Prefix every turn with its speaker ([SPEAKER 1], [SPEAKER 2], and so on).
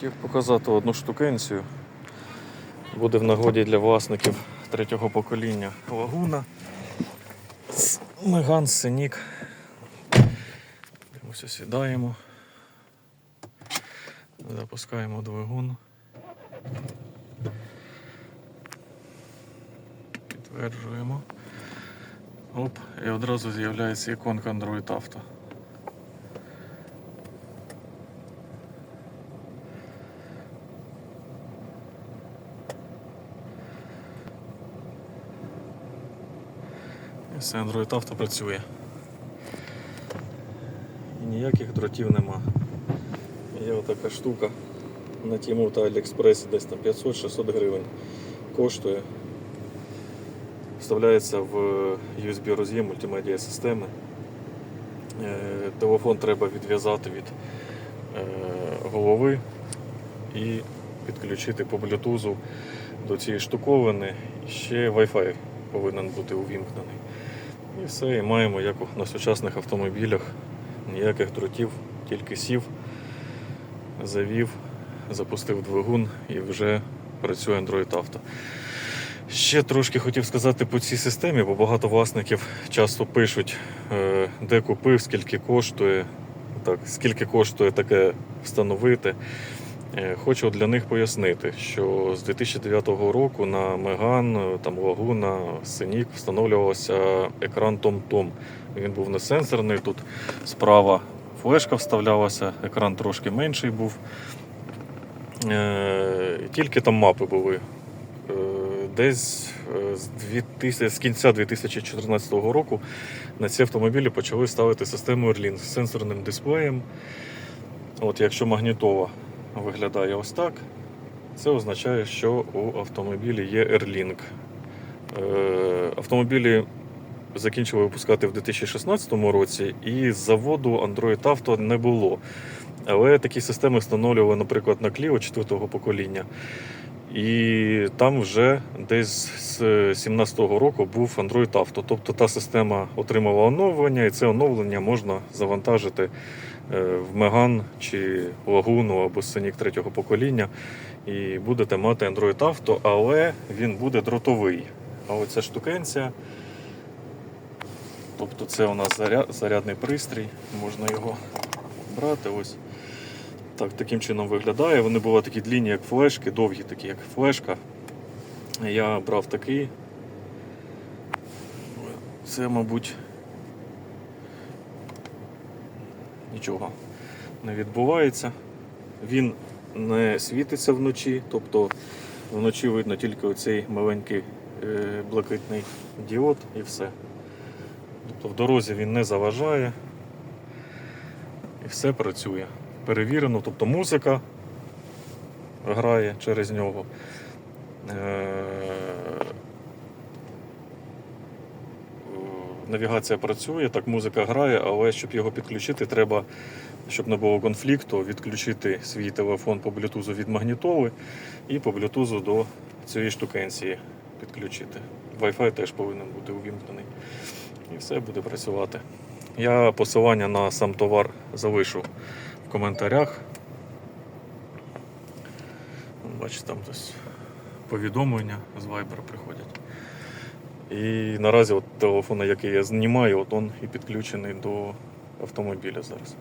[SPEAKER 1] Хотів показати одну штукенцію. Буде в нагоді для власників третього покоління лагуна. С- Меган Сенік. Ось сідаємо. Запускаємо двигун. Підтверджуємо. Оп, і одразу з'являється іконка Android Auto. Все, Android Auto працює. І ніяких дротів нема. Є отака штука на Тіму та Аліекспресі десь там 500-600 гривень коштує. Вставляється в USB роз'єм мультимедіа системи. Е, Телефон треба відв'язати від е, голови і підключити по блютузу до цієї штуковини. Ще Wi-Fi повинен бути увімкнений. І все, і маємо, як на сучасних автомобілях, ніяких дротів, тільки сів, завів, запустив двигун і вже працює Android Auto. Ще трошки хотів сказати по цій системі, бо багато власників часто пишуть, е, де купив, скільки коштує, так, скільки коштує таке встановити. Е, Хочу для них пояснити, що з 2009 року на Меган, е, там Лагуна, Сенік встановлювався екран Том-Том. Він був не сенсорний, тут справа флешка вставлялася, екран трошки менший був. Е, Тільки там мапи були. Десь з 2000, з кінця 2014 року на ці автомобілі почали ставити систему Airlink з сенсорним дисплеєм. От якщо магнітова виглядає ось так, це означає, що у автомобілі є Airlink. Е, Автомобілі закінчили випускати в 2016 році, і заводу Android Auto не було. Але такі системи встановлювали, наприклад, на Clio 4-го покоління. І там вже десь з 2017 року був Android Auto. Тобто та система отримала оновлення, і це оновлення можна завантажити е, в Меган чи Лагуну або Сенік третього покоління. І будете мати Android Auto, але він буде дротовий. А оця штукенція. Тобто це у нас заря- зарядний пристрій, можна його брати. Ось. Так, таким чином виглядає. Вони були такі длінні, як флешки, довгі такі, як флешка. Я брав такий. Це, мабуть, нічого не відбувається. Він не світиться вночі, тобто вночі видно тільки оцей маленький е, блакитний діод і все. Тобто в дорозі він не заважає і все працює. Перевірено, тобто музика грає через нього. Е, Навігація працює, так музика грає, але щоб його підключити, треба, щоб не було конфлікту, відключити свій телефон по блютузу від магнітоли і по блютузу до цієї штукенції підключити. Wi-Fi теж повинен бути увімкнений. І все буде працювати. Я посилання на сам товар залишу коментарях. Бачите, там десь повідомлення з Viber приходять. І наразі от телефон, який я знімаю, от він і підключений до автомобіля зараз.